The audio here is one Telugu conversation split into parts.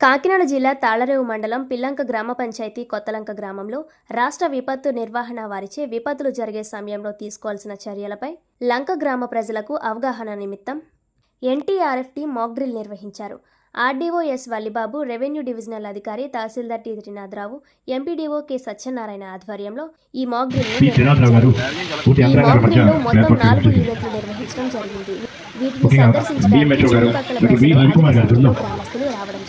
కాకినాడ జిల్లా తాళరేవు మండలం పిల్లంక గ్రామ పంచాయతీ కొత్తలంక గ్రామంలో రాష్ట్ర విపత్తు నిర్వహణ వారిచే విపత్తులు జరిగే సమయంలో తీసుకోవాల్సిన చర్యలపై లంక గ్రామ ప్రజలకు అవగాహన నిమిత్తం ఎన్టీఆర్ఎఫ్టీ మాక్ డ్రిల్ నిర్వహించారు. RDO S Vallibabu revenue divisional అధికారి తహసీల్దార్ T Trinatharao MPDO K Satyanarayana ఆధ్వర్యంలో ఈ మాక్ డ్రిల్ పి శ్రీనాథరావు గారు పూర్తి ఈ మొత్తం నాలుగు ఈవెంట్లు నిర్వహించడం జరిగింది. వీటిని సందర్శించడానికి చుట్టుపక్కల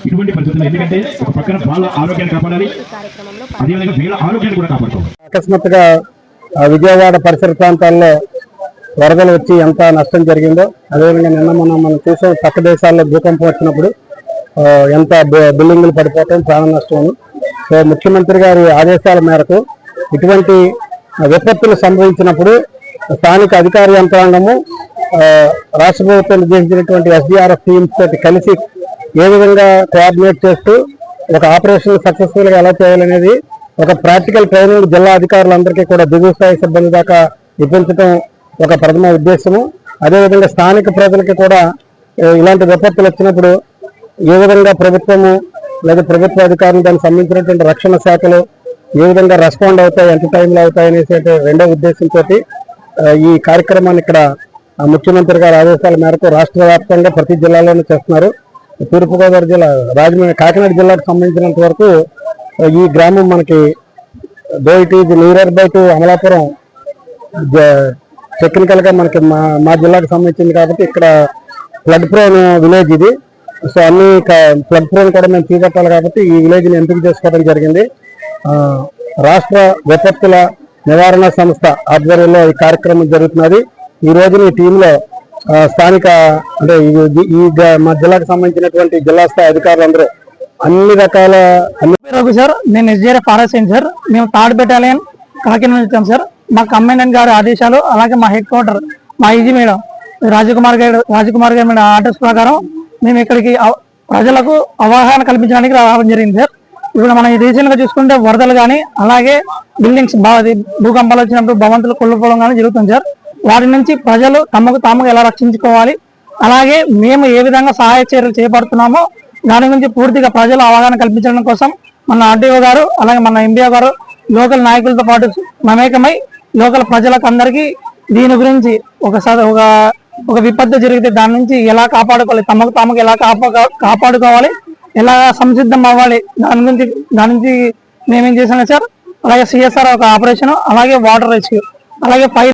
ఇటువంటి పరిస్థితులు ఎందుకంటే ఒక పక్కన వాళ్ళ ఆరోగ్యాన్ని కాపాడాలి. అదేవిధంగా వీళ్ళ ఆరోగ్యాన్ని కూడా కాపాడుకోవాలి. అకస్మాత్తుగా ఆ, విజయవాడ పరిసర ప్రాంతాల్లో వరదలు వచ్చి ఎంత నష్టం జరిగిందో అదేవిధంగా నిన్న మనం మనం చూసాం పక్క దేశాల్లో భూకంపం వచ్చినప్పుడు ఎంత బిల్డింగులు పడిపోవటం ప్రాణ నష్టం. సో ముఖ్యమంత్రి గారి ఆదేశాల మేరకు ఇటువంటి విపత్తులు సంభవించినప్పుడు స్థానిక అధికార యంత్రాంగము రాష్ట్ర ప్రభుత్వం నిర్దేశించినటువంటి ఎస్డిఆర్ఎఫ్ టీమ్స్ తోటి కలిసి ఏ విధంగా కోఆర్డినేట్ చేస్తూ ఒక ఆపరేషన్ సక్సెస్ఫుల్గా ఎలా చేయాలనేది ఒక ప్రాక్టికల్ ట్రైనింగ్ జిల్లా అధికారులందరికీ కూడా దిగువ స్థాయి సిబ్బంది దాకా ఇప్పించడం ఒక ప్రథమ ఉద్దేశము. అదేవిధంగా స్థానిక ప్రజలకి కూడా ఇలాంటి విపత్తులు వచ్చినప్పుడు ఏ విధంగా ప్రభుత్వము లేదా ప్రభుత్వ అధికారులు దానికి సంబంధించినటువంటి రక్షణ శాఖలు ఏ విధంగా రెస్పాండ్ అవుతాయి ఎంత టైంలో అవుతాయి అనేసి రెండో ఉద్దేశంతో ఈ కార్యక్రమాన్ని ఇక్కడ ఆ, ముఖ్యమంత్రి గారి ఆదేశాల మేరకు రాష్ట్ర వ్యాప్తంగా ప్రతి జిల్లాలోనూ చేస్తున్నారు. తూర్పుగోదావరి జిల్లా రాజమండ్రి కాకినాడ జిల్లాకు సంబంధించినంత వరకు ఈ గ్రామం మనకి though it is near by to Amalapuram టెక్నికల్గా మనకి మా మా జిల్లాకు సంబంధించింది కాబట్టి ఇక్కడ ఫ్లడ్ ప్రోన్ విలేజ్ ఇది. సో అన్ని ఫ్లడ్ ప్రోన్ కూడా మేము తీగట్టాలి కాబట్టి ఈ విలేజ్ని ఎంపిక చేసుకోవడం జరిగింది. రాష్ట్ర విపత్తుల నివారణ సంస్థ ఆధ్వర్యంలో ఈ కార్యక్రమం జరుగుతున్నది. ఈ రోజున ఈ టీంలో స్థానిక అంటే ఈ- మా జిల్లాకు సంబంధించినటువంటి జిల్లా స్థాయి అధికారులందరూ అన్ని రకాల రఘు సార్ నేను ఎస్జీఆర్ ఫారెస్ట్ సార్. మేము థర్డ్ బెటాలియన్ కాకినాడ వచ్చాం సార్. మా కమాండెంట్ గారి ఆదేశాలు అలాగే మా హెడ్ క్వార్టర్ మా ఈజీ మేడం రాజకుమార్ గారు రాజకుమార్ గారి మేడం ఆర్డర్స్ ప్రకారం మేము ఇక్కడికి ప్రజలకు అవగాహన కల్పించడానికి రావడం జరిగింది సార్. ఇప్పుడు మనం రీసెంట్గా చూసుకుంటే వరదలు కానీ అలాగే బిల్డింగ్స్ భూకంపాలు వచ్చినప్పుడు భవంతులు కొల్లుపోవడం కానీ జరుగుతుంది సార్. వాటి నుంచి ప్రజలు తమకు తాముకు ఎలా రక్షించుకోవాలి? అలాగే మేము ఏ విధంగా సహాయ చర్యలు చేపడుతున్నామో దాని గురించి పూర్తిగా ప్రజలు అవగాహన కల్పించడం కోసం మన ఆర్డీఓ గారు అలాగే మన ఎంబీఓ గారు లోకల్ నాయకులతో పాటు మమేకమై లోకల్ ప్రజలకు అందరికీ దీని గురించి ఒక ఒక ఒక విపత్తు జరిగితే దాని నుంచి ఎలా కాపాడుకోవాలి? తమకు తాముకు ఎలా కాపాడుకోవాలి? ఎలా సంసిద్ధం అవ్వాలి? దాని గురించి దాని నుంచి మేమేం చేసాం సార్? అలాగే సిఎస్ఆర్ ఒక ఆపరేషన్ అలాగే వాటర్ రెస్క్యూ అలాగే ఫైర్